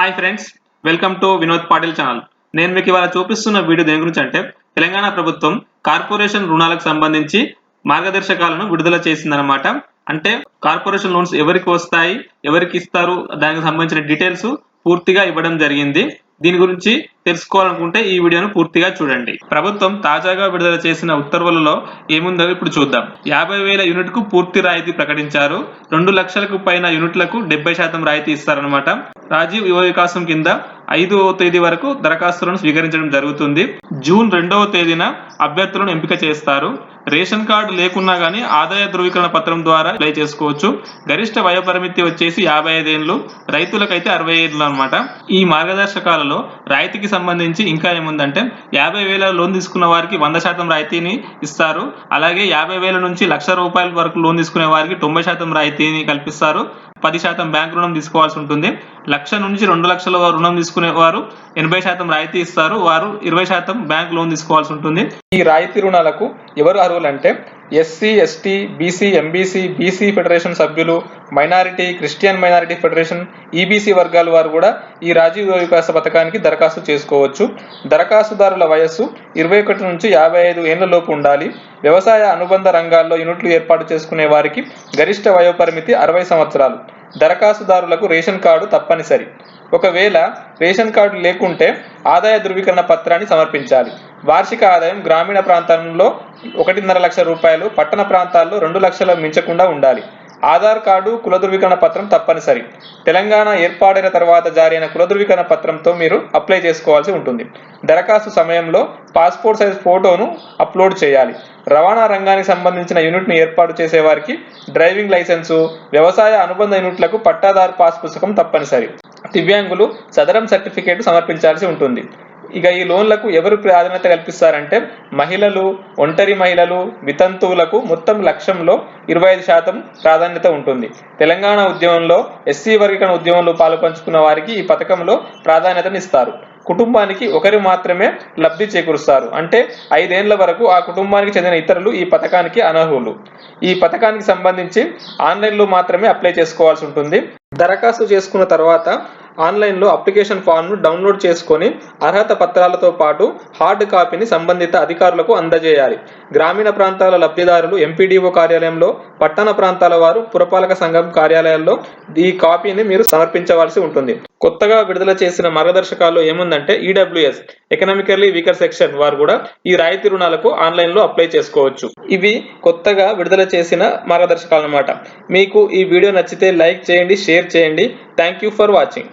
Hi friends welcome to Vinod Patil channel. నేను మీకు ఇవాళ చూపిస్తున్న వీడియో దేని గురించి అంటే తెలంగాణ ప్రభుత్వం కార్పొరేషన్ రుణాలకు సంబంధించి మార్గదర్శకాలను విడుదల చేసిందనమాట అంటే కార్పొరేషన్ లోన్స్ ఎవరికి వస్తాయి ఎవరికి ఇస్తారు దానికి సంబంధించిన డీటెయిల్స్ పూర్తిగా ఇవ్వడం జరిగింది. దీని గురించి తెలుసుకోవాలనుకుంటే ఈ వీడియోను పూర్తిగా చూడండి. ప్రభుత్వం తాజాగా విడుదల చేసిన ఉత్తర్వులలో ఏముందో ఇప్పుడు చూద్దాం. యాభై వేల యూనిట్కు పూర్తి రాయితీ ప్రకటించారు. రెండు లక్షలకు పైన యూనిట్లకు డెబ్బై శాతం రాయితీ ఇస్తారనమాట రాజీవ్ యువ వికాసం కింద ఐదవ తేదీ వరకు దరఖాస్తులను స్వీకరించడం జరుగుతుంది. జూన్ రెండవ తేదీన అభ్యర్థులను ఎంపిక చేస్తారు. రేషన్ కార్డు లేకున్నా గానీ ఆదాయ ధృవీకరణ పత్రం ద్వారా అప్లై చేసుకోవచ్చు. గరిష్ట వయో పరిమితి వచ్చేసి యాభై ఐదేళ్ళు రైతులకైతే అరవై ఏళ్ళు అనమాట ఈ మార్గదర్శకాలలో రాయితీకి సంబంధించి ఇంకా ఏముందంటే యాభై వేల లోన్ తీసుకున్న వారికి వంద శాతం రాయితీని ఇస్తారు. అలాగే యాభై వేల నుంచి లక్ష రూపాయల వరకు లోన్ తీసుకునే వారికి తొంభై శాతం రాయితీని కల్పిస్తారు. పది శాతం బ్యాంక్ రుణం తీసుకోవాల్సి ఉంటుంది. లక్ష నుంచి రెండు లక్షల రుణం తీసుకునే వారు ఎనభై శాతం రాయితీ ఇస్తారు. వారు ఇరవై శాతం బ్యాంక్ లోన్ తీసుకోవాల్సి ఉంటుంది. ఈ రాయితీ రుణాలకు ఎవరు అర్హులంటే SC ST BC MBC BC federation సభ్యులు minority Christian minority federation EBC వర్గాల వారు కూడా ఈ రాజీవ్ వికాస పథకానికి దరఖాస్తు చేసుకోవచ్చు. దరఖాస్తుదారుల వయస్సు ఇరవై ఒకటి నుంచి యాభై ఐదు ఏళ్ళలోపు ఉండాలి. వ్యవసాయ అనుబంధ రంగాల్లో యూనిట్లు ఏర్పాటు చేసుకునే వారికి గరిష్ట వయోపరిమితి అరవై సంవత్సరాలు. దరఖాస్తుదారులకు రేషన్ కార్డు తప్పనిసరి. ఒకవేళ రేషన్ కార్డు లేకుంటే ఆదాయ ధృవీకరణ పత్రాన్ని సమర్పించాలి. వార్షిక ఆదాయం గ్రామీణ ప్రాంతంలో ఒకటిన్నర లక్షల రూపాయలు పట్టణ ప్రాంతాల్లో రెండు లక్షల మించకుండా ఉండాలి. ఆధార్ కార్డు కుల ధృవీకరణ పత్రం తప్పనిసరి. తెలంగాణ ఏర్పాడైన తర్వాత జారీ అయిన కుల ధృవీకరణ పత్రంతో మీరు అప్లై చేసుకోవాల్సి ఉంటుంది. దరఖాస్తు సమయంలో పాస్పోర్ట్ సైజ్ ఫోటోను అప్లోడ్ చేయాలి. రవాణా రంగానికి సంబంధించిన యూనిట్ను ఏర్పాటు చేసే వారికి డ్రైవింగ్ లైసెన్సు వ్యవసాయ అనుబంధ యూనిట్లకు పట్టాదారు పాస్ పుస్తకం తప్పనిసరి. దివ్యాంగులు సదరం సర్టిఫికేట్ సమర్పించాల్సి ఉంటుంది. ఇక ఈ లోన్లకు ఎవరు ప్రాధాన్యత కల్పిస్తారంటే మహిళలు ఒంటరి మహిళలు వితంతువులకు మొత్తం లక్ష్యంలో ఇరవై ఐదు శాతం ప్రాధాన్యత ఉంటుంది. తెలంగాణ ఉద్యమంలో ఎస్సీ వర్గీకరణ ఉద్యమంలో పాలుపంచుకున్న వారికి ఈ పథకంలో ప్రాధాన్యతనిస్తారు కుటుంబానికి ఒకరు మాత్రమే లబ్ధి చేకూరుస్తారు. అంటే ఐదేళ్ళ వరకు ఆ కుటుంబానికి చెందిన ఇతరులు ఈ పథకానికి అనర్హులు. ఈ పథకానికి సంబంధించి ఆన్లైన్లో మాత్రమే అప్లై చేసుకోవాల్సి ఉంటుంది. దరఖాస్తు చేసుకున్న తర్వాత ఆన్లైన్లో అప్లికేషన్ ఫామ్ను డౌన్లోడ్ చేసుకొని అర్హత పత్రాలతో పాటు హార్డ్ కాపీని సంబంధిత అధికారులకు అందజేయాలి. గ్రామీణ ప్రాంతాల లబ్ధిదారులు ఎంపీడీఓ కార్యాలయంలో పట్టణ ప్రాంతాల వారు పురపాలక సంఘం కార్యాలయాల్లో ఈ కాపీని మీరు సమర్పించవలసి ఉంటుంది. కొత్తగా విడుదల చేసిన మార్గదర్శకాల్లో ఏముందంటే ఈడబ్ల్యూఎస్ ఎకనామికల్లీ వీకర్ సెక్షన్ వారు కూడా ఈ రాయితీ రుణాలకు ఆన్లైన్లో అప్లై చేసుకోవచ్చు. ఇవి కొత్తగా విడుదల చేసిన మార్గదర్శకాలు అన్నమాట మీకు ఈ వీడియో నచ్చితే లైక్ చేయండి షేర్ చేయండి. Thank you for watching.